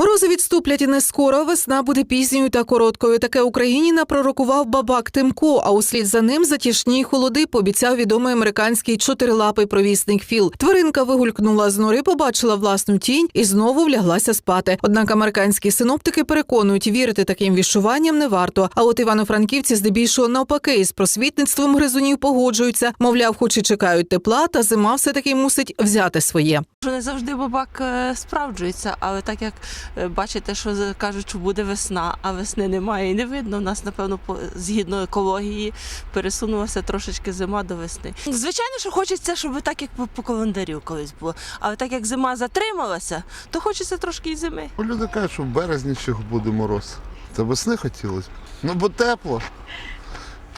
Мы Морози відступлять і не скоро. Весна буде пізньою та короткою. Таке Україні напророкував бабак Тимко. А услід за ним затішні холоди пообіцяв відомий американський чотирилапий провісник Філ. Тваринка вигулькнула з нори, побачила власну тінь і знову вляглася спати. Однак американські синоптики переконують, вірити таким вішуванням не варто. А от івано-франківці здебільшого навпаки із просвітництвом гризунів погоджуються. Мовляв, хоч і чекають тепла, та зима все таки мусить взяти своє. Не завжди бабак е, справджується, але так як бачите, що кажуть, що буде весна, а весни немає і не видно. У нас, напевно, по- згідно екології пересунулася трошечки зима до весни. Звичайно, що хочеться, щоб так, як по, календарю колись було. Але так як зима затрималася, то хочеться трошки і зими. Ну, Люди кажуть, що в березні ще буде мороз. Та весни хотілося. Ну бо тепло.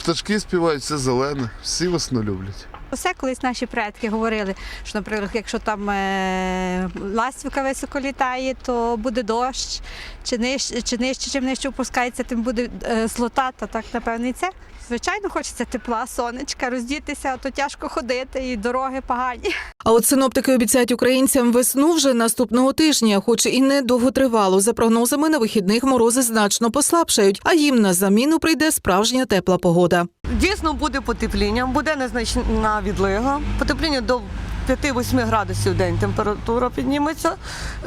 Пташки співають, все зелене, всі весну люблять. Усе колись наші предки говорили, що, наприклад, якщо там е, ластівка високо літає, то буде дощ, чи нижче, чи нижче, чим нижче опускається, тим буде е, злота, то так напевно і це. Звичайно, хочеться тепла, сонечка, роздітися, а то тяжко ходити і дороги погані. А от синоптики обіцяють українцям весну вже наступного тижня, хоч і не довготривало. За прогнозами на вихідних морози значно послабшають, а їм на заміну прийде справжня тепла погода. Дійсно буде потепління, буде незначна відлига. Потепління до 5-8 градусів в день температура підніметься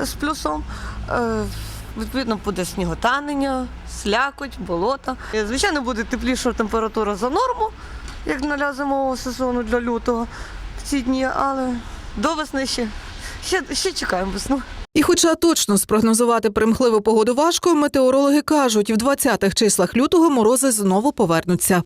з плюсом. Е, Відповідно, буде сніготанення, слякоть, болота. Е, Звичайно, буде тепліша температура за норму, як для зимового сезону для лютого в ці дні, але до весни ще, ще, ще чекаємо весну. І, хоча точно спрогнозувати примхливу погоду важко, метеорологи кажуть, в 20-х числах лютого морози знову повернуться.